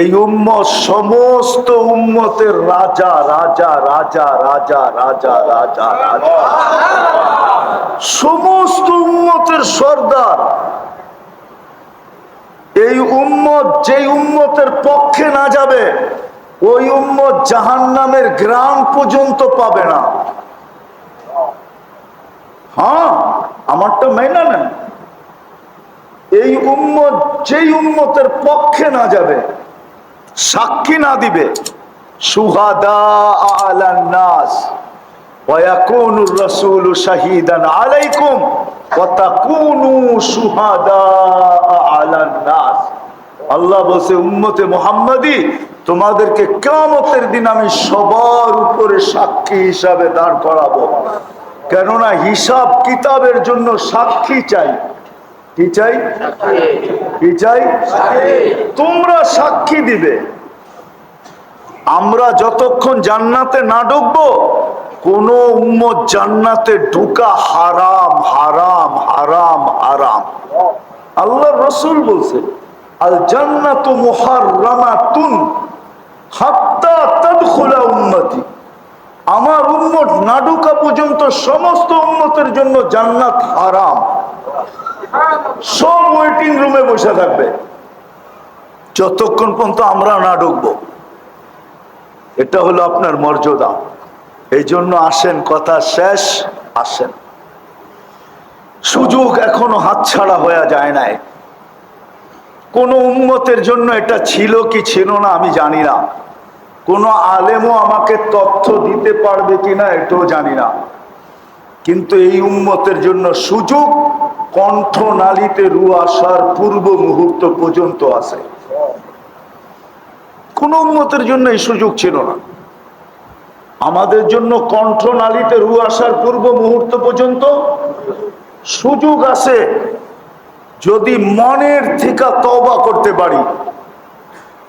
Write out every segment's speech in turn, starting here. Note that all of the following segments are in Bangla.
এই উম্মত, সমস্ত উম্মতের রাজা রাজা রাজা রাজা রাজা রাজা রাজা। সমস্ত উম্মতের সর্দার। এই উম্মত যেই উম্মতের পক্ষে না যাবে, ওই উম্মত জাহান নামের গ্রাম পর্যন্ত পাবে না। হ্যাঁ আমারটা মেনা নেন। এই উম্মত যেই উম্মতের পক্ষে না যাবে সাক্ষী না দিবে সুহাদা আলান নাস ويكون الرسول شهيدا عليكم وتكونوا شهداء على الناس আল্লাহ বলছে উম্মতে মোহাম্মদী তোমাদেরকে কেমতের দিন আমি সবার উপরে সাক্ষী হিসাবে দাঁড় করাবো কেননা হিসাব কিতাবের জন্য সাক্ষী চাই কি চাই? কি চাই? তোমরা সাক্ষী দিবে। আমরা যতক্ষণ জান্নাতে না ঢুকবো, কোন উম্মত জান্নাতে ঢুকা হারাম হারাম হারাম হারাম। আল্লাহ রসুল বলছে আল জান্নাত মুহাররামাতুন হাত্তা তাদখুলা উম্মতি। আমার উম্মত না ঢুকা পর্যন্ত সমস্ত উম্মতের জন্য জান্নাত হারাম। সব ওয়েটিং রুমে বসে থাকবে। যতক্ষণ পর্যন্ত আমরা না ঢুকবো, এটা হলো আপনার মর্যাদা। এই জন্য আসেন, কথা শেষ, আসেন। সুযোগ এখনও হাতছাড়া হয়ে যায় নাই। কোন উন্মতের জন্য এটা ছিল কি ছিল না আমি জানি না। কোন আলেমও আমাকে তথ্য দিতে পারবে কিনা এটাও জানি না। কিন্তু এই উন্মতের জন্য সুযোগ কণ্ঠ নালিতে রু আসার পূর্ব মুহূর্ত পর্যন্ত আছে। কোন উন্মতের জন্য এই সুযোগ ছিল না। আমাদের জন্য কণ্ঠ নালিতে রু আসার পূর্ব মুহূর্ত পর্যন্ত সুযোগ আছে। যদি মনের থেকে তবা করতে পারি।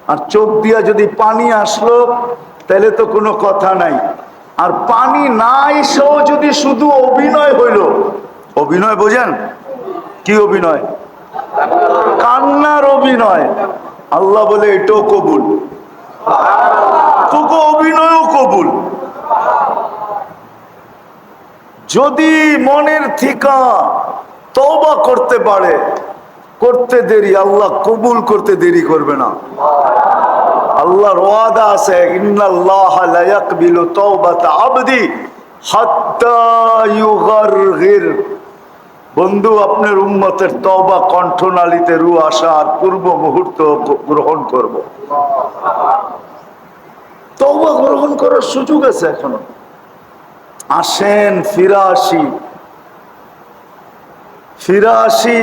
আর চোখ দিয়া যদি পানি আসলো, তাহলে তো কোনো কথা নাই। আর পানি নাই এসেও যদি শুধু অভিনয় হইল। অভিনয় বোঝেন? কি অভিনয়? কান্নার অভিনয়। আল্লাহ বলে এটাও কবুল। তোকে অভিনয়ও কবুল। যদি মনের থিকা তওবা করতে পারে, করতে দেরি, আল্লাহ কবুল করতে দেরি করবে না। আল্লাহর ওয়াদা আছে, ইন্নাল্লাহ লা তাওবাতা আবদি হাত্তা ইউগারগির। বন্ধু, আপনার উম্মতের তওবা কণ্ঠনালীতে রু আসার পূর্ব মুহূর্ত গ্রহণ করব। তওবা গ্রহণ করার সুযোগ আছে এখনও। আসেন, ফিরা আসি। ফিরা আসি,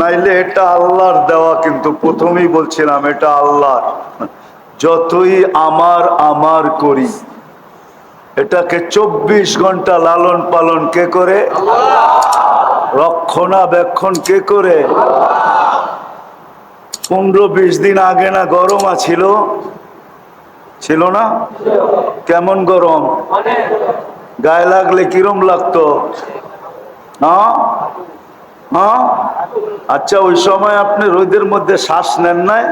নাইলে এটা আল্লাহর দেওয়া, কিন্তু প্রথমেই বলছিলাম এটা আল্লাহর। যতই আমার আমার করি, এটাকে চব্বিশ ঘণ্টা লালন পালন কে করে? রক্ষণাবেক্ষণ কে করে? পনেরো বিশ দিন আগে না গরম ছিল ছিল না? কেমন গরম? গায়ে লাগলে কিরম লাগতো? আচ্ছা ওই সময় আপনি রোদের মধ্যে শ্বাস নেন নাই?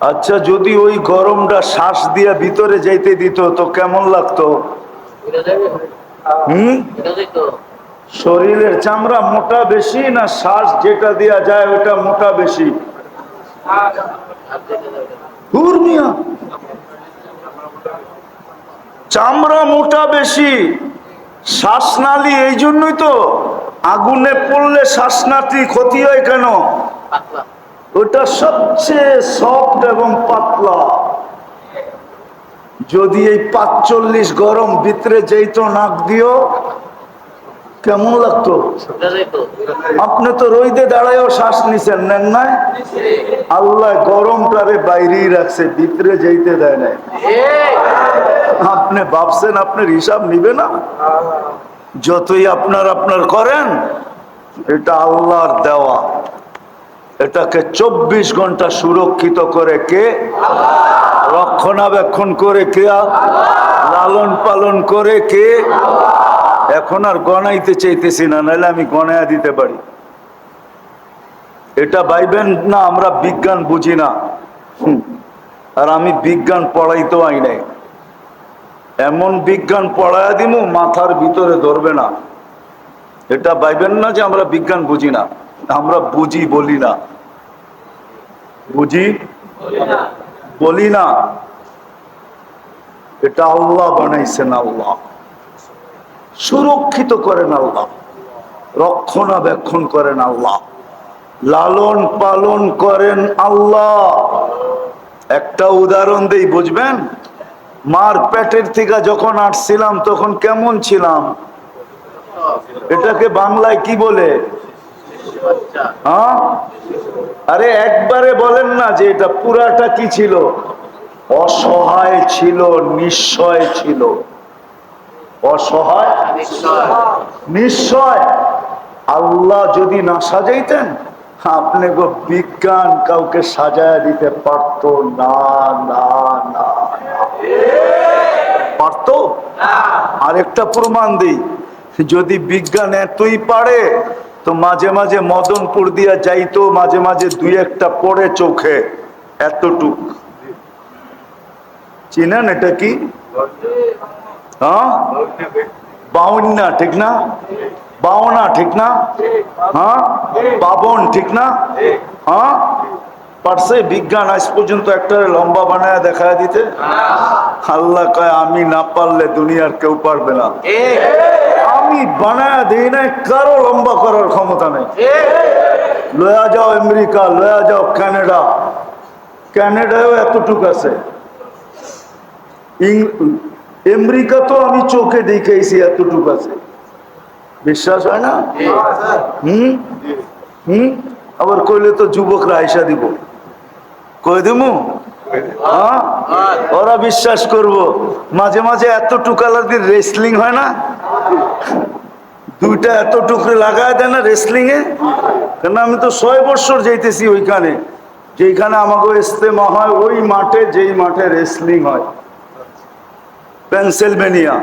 আচ্ছা যদি ওই গরমটা শ্বাস দিয়ে ভিতরে যাইতে দিত তো কেমন লাগতো? হম? শরীরের চামড়া মোটা বেশি না শ্বাস যেটা দেয়া যায় ওটা মোটা বেশি? চামড়া মোটা বেশি শ্বাসনালী এই জন্যই তো আগুনে পড়লে শ্বাসনাটি ক্ষতি হয় কেন? ওটা সবচেয়ে সফট এবং পাতলা। যদি এই পাঁচচল্লিশ গরম ভিতরে যেত নাক দিও, কেমন লাগতো? আপনি তো রইদে দাঁড়ায়ও শ্বাস নিছেন, নেন নাই? আল্লাহ গরমটারে বাইরেই রাখছে, ভিতরে যেতে দেয় নাই। আপনি ভাবছেন আপনার হিসাব নিবে না? যতই আপনার আপনার করেন, এটা আল্লাহর দেওয়া। এটাকে চব্বিশ ঘণ্টা সুরক্ষিত করে কে? রক্ষণাবেক্ষণ করে কে? লালন পালন করে কে? এখন আর গণাইতে চাইতেছি না, নাহলে আমি গনায়া দিতে পারি। এটা ভাইবেন না, আমরা বিজ্ঞান বুঝি না। আর আমি বিজ্ঞান পড়াইতেও আই নাই। এমন বিজ্ঞান পড়ায়া দিমু, মাথার ভিতরে ধরবে না। এটা ভাইবেন না যে আমরা বিজ্ঞান বুঝি না। আমরা বুঝি, বলি না। বুঝি? বলি না। এটা আল্লাহ বানাইছেন আল্লাহ। সুরক্ষিত করেন আল্লাহ। রক্ষণাবেক্ষণ করেন আল্লাহ। লালন পালন করেন আল্লাহ। একটা উদাহরণ দেই, বুঝবেন? মার পেটের থেকে যখন আসছিলাম, তখন কেমন ছিলাম? এটাকে বাংলায় কি বলে? হ্যাঁ? আরে একবারে বলেন না যে এটা পুরাটা কি ছিল? অসহায় ছিল নিশ্চয় ছিল। অসহায়? নিশ্চয় আল্লাহ যদি না সাজাইতেন আপনি গো বিজ্ঞান কাউকে সাজায় দিতে পারত না না না না। পারতো? আরেকটা প্রমাণ দিই। যদি বিজ্ঞান এতই পারে তো মাঝে মাঝে মদনপুর দিয়া যাইতো, মাঝে মাঝে দুই একটা পড়ে চোখে, এতটুক। চিনেন এটা কি? হ্যাঁ? বাউন্না, ঠিক না? বাউনা, ঠিক না? হ্যাঁ? বাবন, ঠিক না? হ্যাঁ? পারছে? বিজ্ঞান আজ পর্যন্ত একটা লম্বা বানায় দেখা দিতে। আল্লাহ কয়, আমি না পারলে দুনিয়ার কেউ পারবে না। আমি বানায় দিই নাই, কারও লম্বা করার ক্ষমতা নেই। লয়া যাও আমেরিকা, লয়া যাও কানাডা কানাডায়ও এতটুক আছে। আমেরিকা তো আমি চোখে দেখেছি, এতটুক আছে। বিশ্বাস হয় না? হুম? হুম? আবার কইলে তো যুবকরা আইসা দিব। কই দিমু? হ্যাঁ? ওরা বিশ্বাস করব। মাঝে মাঝে এত টুকালার দিয়ে রেসলিং হয় না? দুইটা এত টুকরে লাগায় দেয় না রেসলিং এ? কেন আমি তো ছয় বছর যাইতেছি ওইখানে। যেইখানে আমাকে ইস্তেমা হয় ওই মাঠে যেই মাঠে রেসলিং হয়। পেনসিলভেনিয়া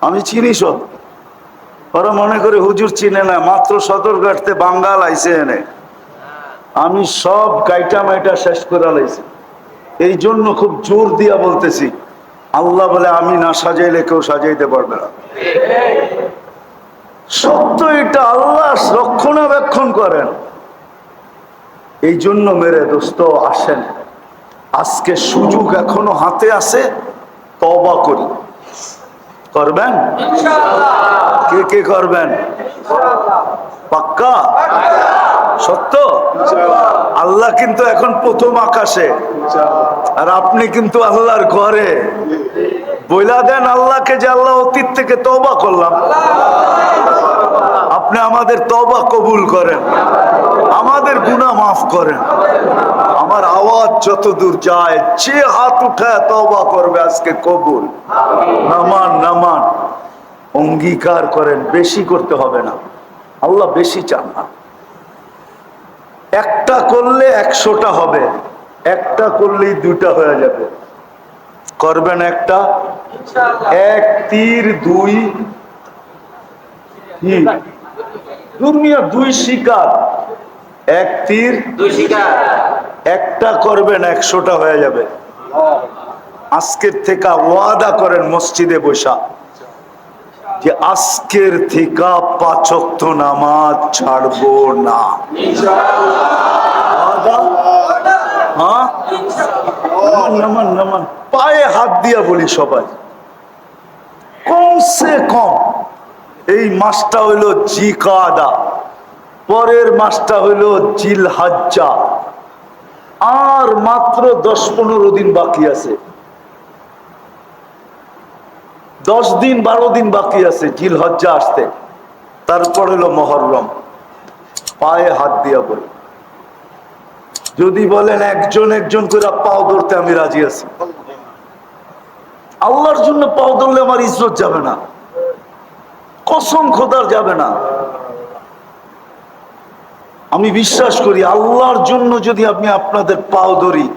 আমি চিনি সব। ওরা মনে করে হুজুর চিনে না মাত্র সদরঘাটতে বাঙ্গাল আইসে এনে। আমি সব গাইটা মাইটা শেষ করে লাইছি। এই জন্য খুব জোর দিয়া বলতেছি আল্লাহ বলে আমি না সাজাইলে কেউ সাজাইতে পারবে না। সত্য এটা আল্লাহ রক্ষণাবেক্ষণ করেন। এই জন্য মেরে দোস্ত আসেন। আজকে সুযোগ এখনও হাতে আছে তবা করি। করবেন? কে কে করবেন? পাক্কা। সত্য? আল্লাহ কিন্তু এখন প্রথম আকাশে। আর আপনি কিন্তু আল্লাহর ঘরে। বইলা দেন আল্লাহকে যে আল্লাহ অতীত থেকে তবা করলাম। আপনি আমাদের তবা কবুল করেন। আমাদের গুনাহ মাফ করেন। আমার আওয়াজ যত দূর যায়, যে হাত উঠায় তবা করবে আজকে কবুল। নামান নামান। অঙ্গীকার করেন, বেশি করতে হবে না। আল্লাহ বেশি চান না। একটা করলে একশোটা হবে একটা করলেই দুইটা হয়ে যাবে। করবেন একটা? এক তীর দুই দুনিয়া দুই শিকার। এক তীর দুই শিকার। একটা করবেন একশোটা হয়ে যাবে। আজকের থেকে ওয়াদা করেন মসজিদে বসা। যে আজকের থেকে পাচক্ত নামাজ ছাড়বো না? হ্যাঁ। পায়ে হাত দিয়া বলি সবাই কমসে কম এই মাসটা হইল জিকাদা, পরের মাসটা হইল জিল হাজ্জা আর মাত্র দশ পনেরো দিন বাকি আছে দশ দিন, বারো দিন বাকি আছে, জিল হজ্জা আসতে। তারপর হলো মহরম। পায়ে হাত দিয়া বলি। যদি বলেন একজন একজন করে পাও ধরতে আমি রাজি আছি। আল্লাহর জন্য পাও ধরলে আমার ইজ্জত যাবে না। কসম খোদার যাবে না। আমি বিশ্বাস করি আল্লাহর জন্য যদি আমি আপনাদের পাও ধরি,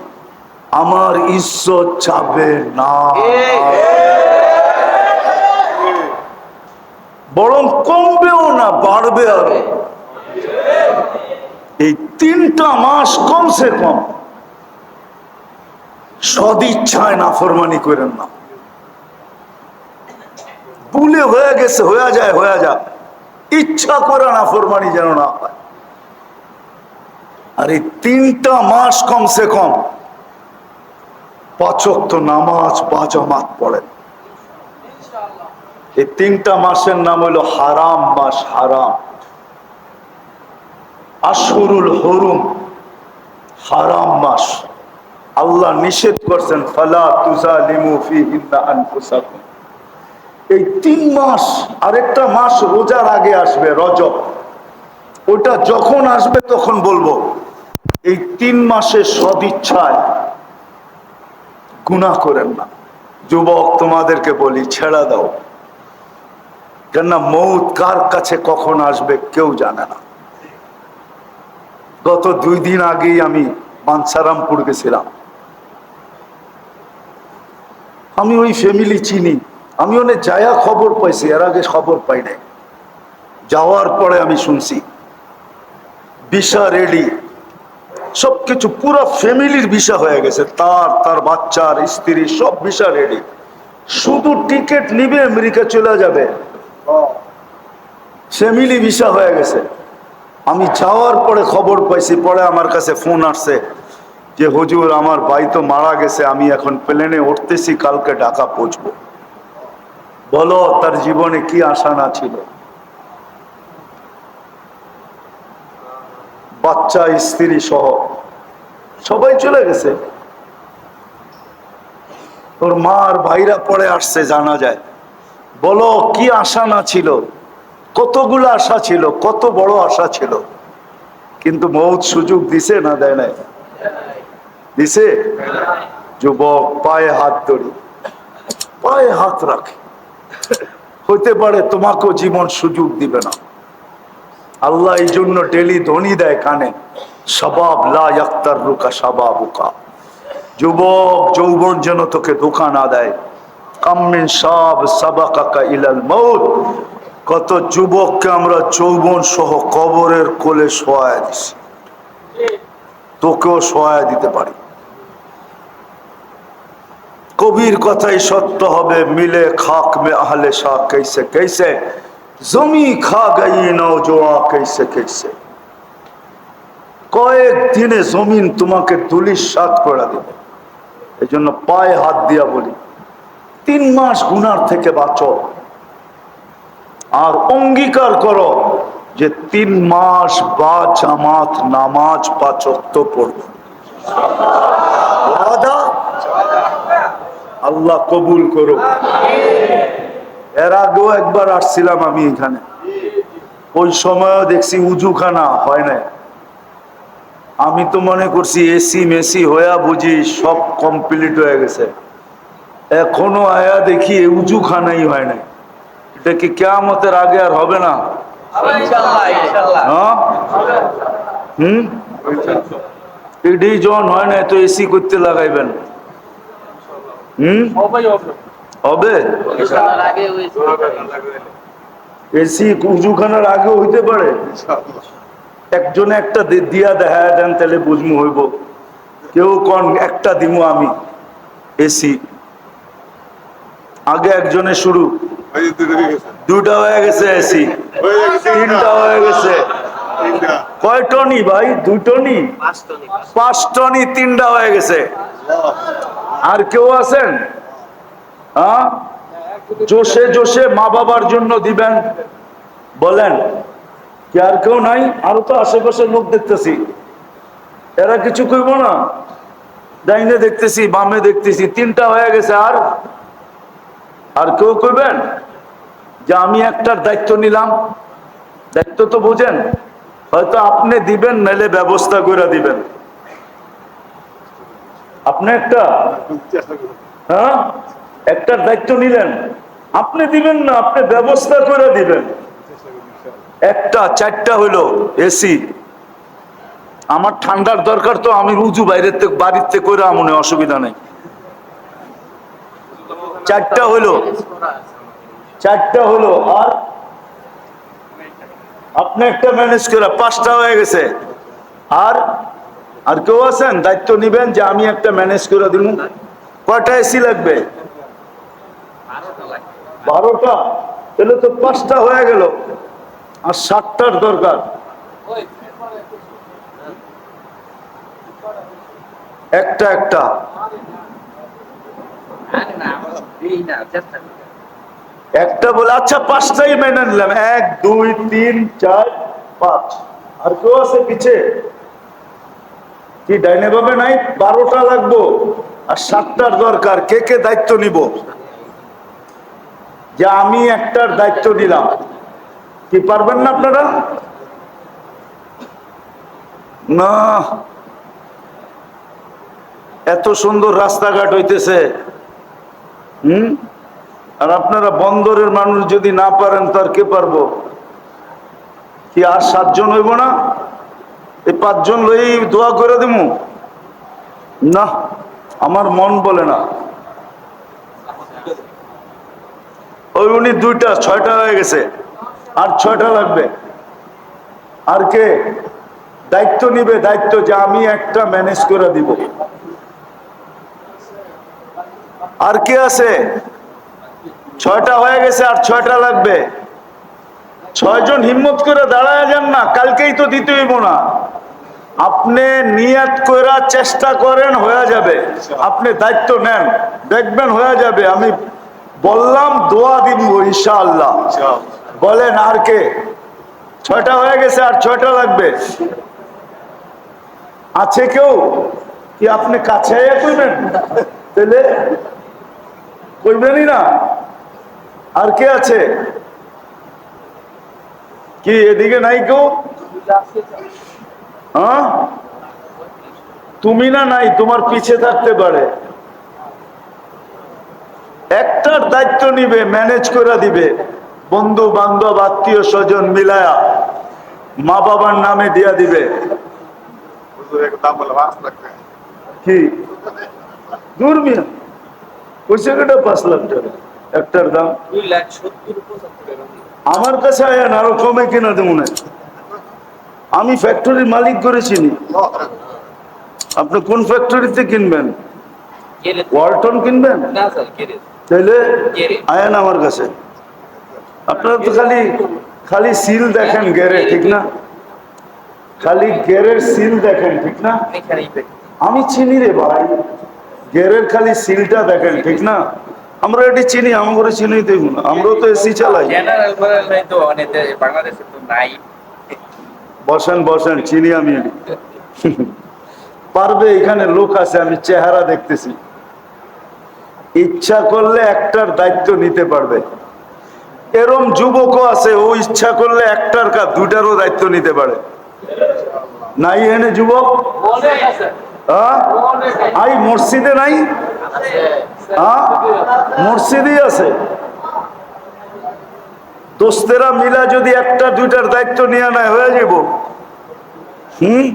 আমার ইজ্জত যাবে না। বরং কমবেও না, বাড়বে আরও। এই তিনটা মাস কমসে কম। সদিচ্ছায় নাফরমানি করেন না। ভুলে হয়ে গেছে, হয়ে যায়, হয়ে যা ইচ্ছা করে নাফরমানি যেন না হয়। আর এই তিনটা মাস কমসে কম। পাচক তো নামাজ বা জামাত পড়েন। এই তিনটা মাসের নাম হলো হারাম মাস, হারাম। আশহুরুল হরুম, হারাম মাস। আল্লাহ নিষেধ করছেন, ফালা তুজালিমু ফিহিন্না আনফুসাকুম। এই তিন মাস, আরেকটা মাস রোজার আগে আসবে, রজব। ওটা যখন আসবে তখন বলব, এই তিন মাসের সদিচ্ছায় গুনাহ করেন না। যুবক, তোমাদেরকে বলি, ছেড়া দাও। কেননা মৌত কার কাছে কখন আসবে কেউ জানে না। গত দুই দিন আগেই আমি বাঞ্ছারামপুর গেছিলাম। আমি ওই ফ্যামিলি চিনি। আমি অনেক যায়া খবর পাইছি, এর আগে খবর পাই নাই। যাওয়ার পরে আমি শুনছি বিশা রেডি সবকিছু পুরো ফ্যামিলির ভিসা হয়ে গেছে, তার তার বাচ্চার স্ত্রী সব ভিসা রেডি শুধু টিকিট নিবে, আমেরিকা চলে যাবে। ফ্যামিলি ভিসা হয়ে গেছে। আমি যাওয়ার পরে খবর পাইছি, পরে আমার কাছে ফোন আসছে যে, হুজুর, আমার ভাই তো মারা গেছে, আমি এখন প্লেনে উঠতেছি, কালকে ঢাকা পৌঁছবো। বলো, তার জীবনে কি আশা না ছিল? বাচ্চা, স্ত্রী সহ সবাই চলে গেছে। তোর মা আর ভাইরা পরে আসছে, জানা যায়। বলো, কি আশা না ছিল? কতগুলো আশা ছিল? কত বড় আশা ছিল? কিন্তু মৌত সুযোগ দিছে না দেয় নাই? দিছে? যুবক, পায়ে হাত ধরি। পায়ে হাত রাখে। হইতে পারে তোমাকেও জীবন সুযোগ দিবে না। আল্লাহ এই জন্য ডেলি ধ্বনি দেয় কানে, সবাব লা ইয়াক্তার রুকা সাবাবুকা। যুবক, যৌবন যেন তোকে ধোকা না দেয়। কামিন সব সাবাকাকা ইলাল মৌত কত যুবককে আমরা চৌবন সহ কবরের কোলে সহায় দিছি। তোকেও সহায় দিতে পারি। কবির কথাই সত্য হবে, মিলে খাক মে আহলে শাহ কেসে কেসে জমি খা গাই নৌজোয়া কেসে কেসে কয়েক দিনে জমিন তোমাকে দুলিশ সাত করে দেবে। এই জন্য পায়ে হাত দিয়া বলি তিন মাস গুনার থেকে বাঁচো। আর অঙ্গীকার করো যে তিন মাস বা জামাত নামাজ পাচক্ত পড়ব। ওয়াদা? আল্লাহ কবুল করো এর আগেও একবার আসছিলাম আমি এখানে। ওই সময়ও দেখছি উজুখানা হয় না আমি তো মনে করছি এসি মেসি হইয়া বুঝি সব কমপ্লিট হয়ে গেছে। এখনও আয়া দেখি উজুখানাই হয় নাই। এটা কি কেয়ামতের আগে আর হবে না? ইনশাআল্লাহ ইনশাআল্লাহ। হুম? এডি জন হয় না তো এসি করতে লাগাইবেন। হুম? হবে। হবে? ইনশাআল্লাহ আগে ওই এসি। উজুখানার আগে হইতে পারে। একজনে একটা দি- দিয়া দেখা দেন তাহলে বুঝমু হইব। কেউ কন একটা দিমু আমি এসি। আগে একজনে শুরু। দুটো হয়ে গেছে। এসি। তিনটা হয়ে গেছে। তিনটা। কয় টনি ভাই? দুই টনি? পাঁচ টনি। তিনটা হয়ে গেছে। আর কেউ আছেন? হ্যাঁ? জোশে জোশে মা বাবার জন্য দিবেন। বলেন কি আর কেউ নাই? আরও তো আশেপাশে লোক দেখতেছি। এরা কিছু কইব না? ডাইনে দেখতেছি বামে দেখতেছি। তিনটা হয়ে গেছে। আর আর কেউ কইবেন যে আমি একটার দায়িত্ব নিলাম? দায়িত্ব তো বুঝেন, হয়তো আপনি দিবেন, নাইলে ব্যবস্থা করে দিবেন। আপনি একটা হ্যাঁ? একটার দায়িত্ব নিলেন, আপনি দিবেন না, আপনি ব্যবস্থা করে দিবেন। একটা, চারটা হলো এসি। আমার ঠান্ডার দরকার তো আমি রুজু বাইরের থেকে থেকে করে আমনে অসুবিধা নেই। চারটা হলো। চারটা হলো, আর? আপনি একটা ম্যানেজ করে, পাঁচটা হয়ে গেছে। আর? আর কেউ আছেন? দায়িত্ব নিবেন যে আমি একটা ম্যানেজ করে দিব কয়টা এসি লাগবে? বারোটা। তাহলে তো পাঁচটা হয়ে গেল। আর সাতটার দরকার। একটা একটা আরে না আমার এই না চেষ্টা করি একটা বলে আচ্ছা পাঁচটাই মেনে নিলাম। এক, দুই, তিন, চার, পাঁচ। আর কেউ আছে পিছে? কি, ডাইনে ভাবে নাই? বারোটা লাগবো। আর সাতটার দরকার, কে কে দায়িত্ব নিব? যে আমি একটার দায়িত্ব নিলাম। কি, পারবেন না আপনারা? না। এত সুন্দর রাস্তাঘাট হইতেছে। হুম? আর আপনারা বন্দরের মানুষ যদি না পারেন, তার কে পারব? কি আর সাতজন হইব না? এই পাঁচজন লই দোয়া করে দিব না, আমার মন বলে না। ওই উনি দুইটা, ছয়টা হয়ে গেছে। আর ছয়টা লাগবে। আর কে? দায়িত্ব নিবে, দায়িত্ব যে আমি একটা ম্যানেজ করে দিব। আর কে আছে? ছয়টা হয়ে গেছে আর ছয়টা লাগবে। ছয়জন হিম্মত করে দাঁড়ায় যান না, কালকেই তো দিতে হইব না। আপনি নিয়াত কইরা চেষ্টা করেন, হয়ে যাবে। আপনি দায়িত্ব নেন, দেখবেন হয়ে যাবে। আমি বললাম, দোয়া দিব ইনশাআল্লাহ। ইনশাআল্লাহ। বলেন আর কে? ছয়টা হয়ে গেছে আর ছয়টা লাগবে। আছে কেউ? কি আপনি কাছে তাহলে কইবেনই না। আর কে আছে? কি এদিকে নাই কেউ? হ্যাঁ? তুমি না নাই তোমার পিছে থাকতে পারে। একটার দায়িত্ব নিবে ম্যানেজ করে দিবে। বন্ধু বান্ধব আত্মীয় স্বজন মিলায়া মা বাবার নামে দিয়া দিবে। কি? দূর মিয়া। পাঁচ লাখ টাকা একটার দাম। আমার কাছে আয়ান আরও কমে কিনা দেবো না। আমি ফ্যাক্টরির মালিক করেছি। আপনি কোন ফ্যাক্টরিতে কিনবেন? ওয়ালটন কিনবেন? তাইলে আয়ান আমার কাছে। আপনারা তো খালি খালি সিল দেখেন গেরে ঠিক না? খালি গেরের সিল দেখেন ঠিক না? আমি চিনি রে ভাই। গেরের খালি সিলটা দেখেন ঠিক না? আমরা এটি চিনি আমাকে চিনি দেখুন আমরাও তো এসি চালাই। বসেন বসেন চিনি আমি। পারবে এখানে লোক আছে আমি চেহারা দেখতেছি। ইচ্ছা করলে একটার দায়িত্ব নিতে পারবে। এরম যুবকও আছে ও ইচ্ছা করলে একটার কাজ দুটারও দায়িত্ব নিতে পারে। নাই এনে যুবক? আই, মসজিদে নাই? মসজিদেই আছে। দোস্তেরা মিলা যদি একটা, দুইটার দায়িত্ব নিয়ে নেয়, হয়ে যাব হুম?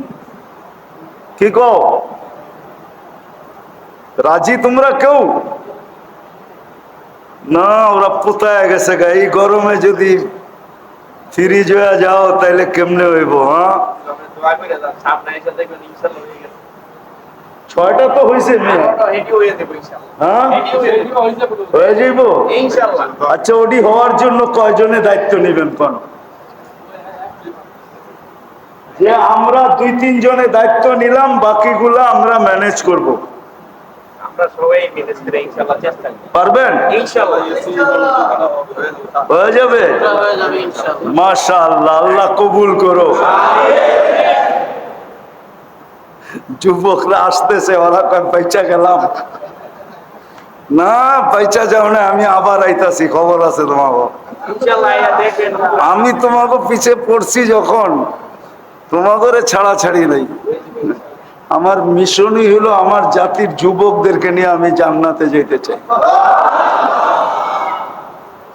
কি কও? রাজি তোমরা কেউ? না, ওরা পোতায় গেছে গা। এই গরমে যদি ফ্রিজ হয়ে যাও, তাইলে কেমনে হইব হ্যাঁ? ছয়টা তো হয়েছে হয়ে হ্যাঁ? যাইব? আচ্ছা ওটি হওয়ার জন্য কয়জনে দায়িত্ব নেবেন কোন? যে আমরা দুই তিন জনে দায়িত্ব নিলাম বাকিগুলো আমরা ম্যানেজ করব। পারবেন? হয়ে যাবে? যাবে ইনশাআল্লাহ। মাশা আল্লাহ আল্লাহ কবুল করো। যুবকরা আসতেছে ওরা পয়সা গেলাম। না পয়সা যাও না আমি আবার আইতাছি খবর আছে তোমাকে আমি তোমাকে পিছে পড়ছি যখন তোমাকে ছাড়া ছাড়ি নাই। আমার মিশনই হলো আমার জাতির যুবকদেরকে নিয়ে আমি জান্নাতে যেতে চাই।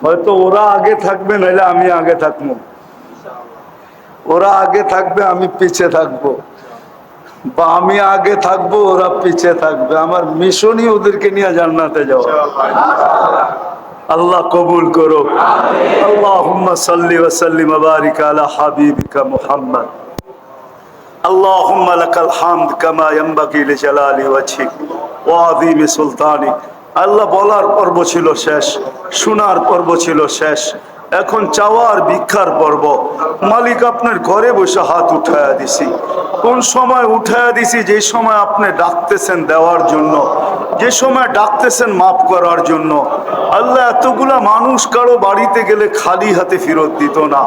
হয়তো ওরা আগে থাকবে নাহলে আমি আগে থাকব। ওরা আগে থাকবে আমি পিছে থাকব। বা আমি আগে থাকব, ওরা পিছিয়ে থাকবে। আমার মিশনই ওদেরকে নিয়ে জান্নাতে যাওয়া। আল্লাহ কবুল করো আল্লাহ সাল্লি মুহাম্মদ। আল্লাহুম্মা লাকাল হামদ কামা ইয়ানবাগি লিজালালি ওয়াজহিক আল্লাহ বলার পর্ব ছিল শেষ, শোনার পর্ব ছিল শেষ। এখন চাওয়ার ভিক্ষার পর্ব। মালিক আপনার ঘরে বসে হাত উঠায়া দিছি। কোন সময় উঠায়া দিছি? যে সময় আপনি ডাকতেছেন দেওয়ার জন্য। যে সময় ডাকতেছেন মাফ করার জন্য। আল্লাহ এতগুলা মানুষ কারও বাড়িতে গেলে খালি হাতে ফেরত দিত না।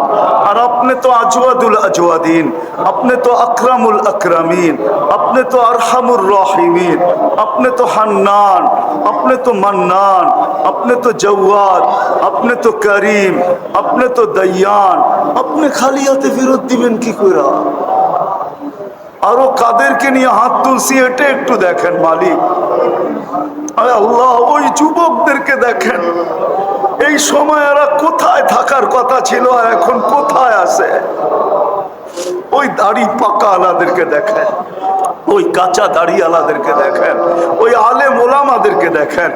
আর আপনি তো আজওয়াদুল আজওয়াদিন। আপনি তো আকরামুল আকরামিন। আপনি তো আরহামুর রহিমিন। আপনি তো হান্নান। আপনি তো মান্নান। আপনি তো জওয়াদ। আপনি তো করিম। আপনি তো দয়ান আপনি খালি হাতে ফেরত দিবেন কি করে আরও কাদেরকে নিয়ে হাত তুলছি, এটা একটু দেখেন মালিক। আল্লাহ, ওই যুবকদেরকে দেখেন। এই সময় এরা কোথায় থাকার কথা ছিল আর এখন কোথায় আছে? ওই দাড়ি পাকা আলাদেরকে দেখেন। ওই কাঁচা দাড়ি আলাদেরকে দেখেন, ওই আলে মোলামাদেরকে দেখেন।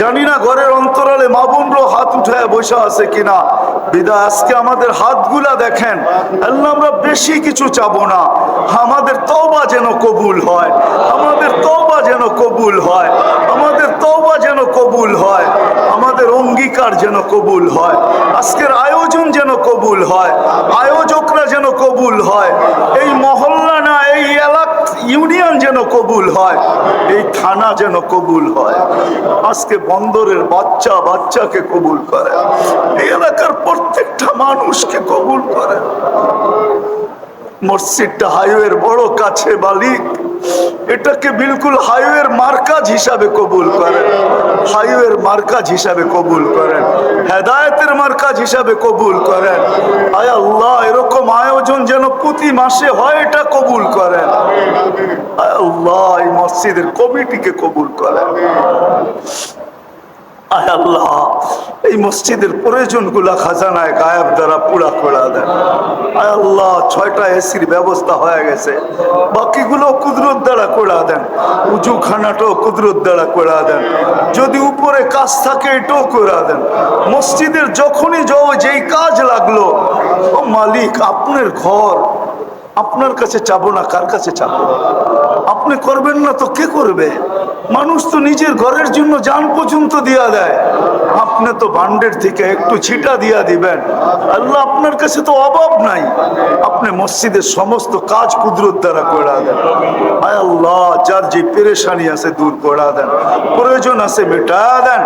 জানি না ঘরের অন্তরালে মা বোনরও হাত উঠায় বসে আছে কিনা। বিদা আজকে আমাদের হাতগুলা দেখেন, আল্লাহ আমরা বেশি কিছু চাবো না। আমাদের তওবা যেন কবুল হয়, আমাদের তওবা যেন কবুল হয়, আমাদের তওবা যেন কবুল হয়, আমাদের অঙ্গীকার যেন কবুল হয়। আজকের আয়োজন যেন কবুল হয় আয়োজকরা যেন কবুল হয় এই মহল্লা না এই এলাকা ইউনিয়ন যেন কবুল হয়, এই থানা যেন কবুল হয়। আজকে বন্দরের বাচ্চা বাচ্চাকে কবুল করে, এই এলাকার প্রত্যেকটা মানুষকে কবুল করে। মসজিদটা হাইওয়ের বড় কাছে মালিক। এটাকে বিলকুল হাইওয়ের মার্কাজ হিসাবে কবুল করেন। হাইওয়ের মার্কাজ হিসাবে কবুল করেন। হেদায়তের মার্কাজ হিসাবে কবুল করেন। আয় আল্লাহ, এরকম আয়োজন যেন প্রতি মাসে হয়, এটা কবুল করেন। আয় আল্লাহ, এই মসজিদের কমিটিকে কবুল করেন। আয় আল্লাহ। এই মসজিদের প্রয়োজনগুলা খাজানায় গায়েব দ্বারা পুরা করা দেন। আয় আল্লাহ, ছয়টা এসির ব্যবস্থা হয়ে গেছে। বাকিগুলো কুদরত দ্বারা করা দেন। উজু খানাটাও কুদরত দ্বারা করা দেন। যদি উপরে কাজ থাকে, এটাও করা দেন। মসজিদের যখনই যাও, যেই কাজ লাগল মালিক, আপনার ঘর আপনার কাছে চাবো না কার কাছে চাবো? আপনি করবেন না তো কে করবে? মানুষ তো নিজের ঘরের জন্য যান পর্যন্ত দিয়া দেয়। আপনি তো বান্ডের থেকে একটু ছিটা দিয়া দিবেন। আল্লাহ আপনার কাছে তো অভাব নাই। আপনি মসজিদের সমস্ত কাজ কুদরত দ্বারা করা দেন। আয় আল্লাহ, যার যে পেরেশানি আছে দূর করা দেন। প্রয়োজন আছে মেটা দেন।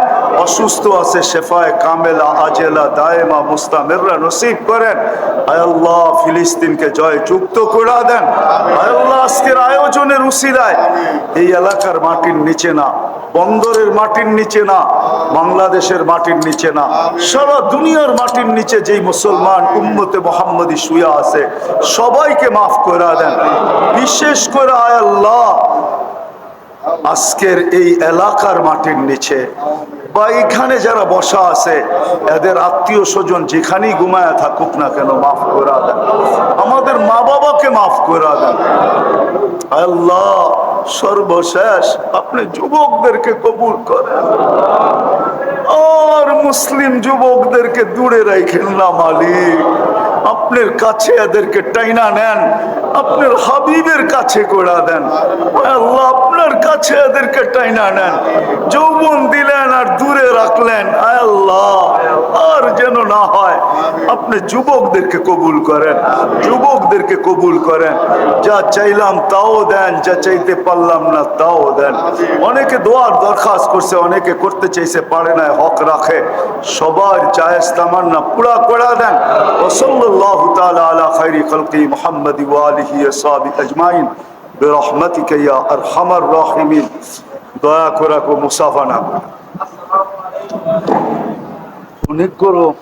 অসুস্থ আছে, শেফায় কামেলা, আজেলা, দায়েমা, মুস্তামেররা নসিব করেন। আয় আল্লাহ ফিলিস্তিনকে জয় যুক্ত করে দেন। আল্লাহ আজকের আয়োজনের উসিলায় এই এলাকার মাটির নিচে না, বন্দরের মাটির নিচে না, বাংলাদেশের মাটির নিচে না, সারা দুনিয়ার মাটির নিচে যেই মুসলমান উম্মতে মোহাম্মদী শুয়া আছে, সবাইকে মাফ করে দেন। বিশেষ করে আয় আল্লাহ, আজকের এই এলাকার মাটির নিচে বা এখানে যারা বসা আছে, এদের আত্মীয় স্বজন যেখানেই ঘুমায় থাকুক না কেন, মাফ করে দেন। আমাদের মা বাবাকে মাফ করে দেন। আল্লাহ সর্বশেষ আপনি যুবকদেরকে কবুল করেন। আর মুসলিম যুবকদেরকে দূরে রাখেন না, মালিক। আপনার কাছে এদেরকে টাইনা নেন, আপনার হাবিবের কাছে গোড়া দেন। আল্লাহ, আপনার কাছে এদেরকে টাইনা নেন। যৌবন দিলেন আর দূরে রাখলেন। আল্লাহ, আর যেন না হয় আপনি যুবকদেরকে কবুল করেন, যুবকদেরকে কবুল করেন। যা চাইলাম তাও দেন, যা চাইতে পারলাম না তাও দেন। অনেকে দোয়ার দরখাস্ত করছে অনেকে করতে চাইছে পারে না হক রাখে। সবার জায়েজ তামান্না পুরা করে দেন। ওসল্লাহ তাআলা আলা খাইরি খালকি মুহাম্মদ ওয়া আলিহি ওয়া সাহবিহি আজমাইন। বিরহমাতিকা ইয়া আরহামার রাহিমিন। দয়া করে কো মুসাফা না করে। অনেক গরম।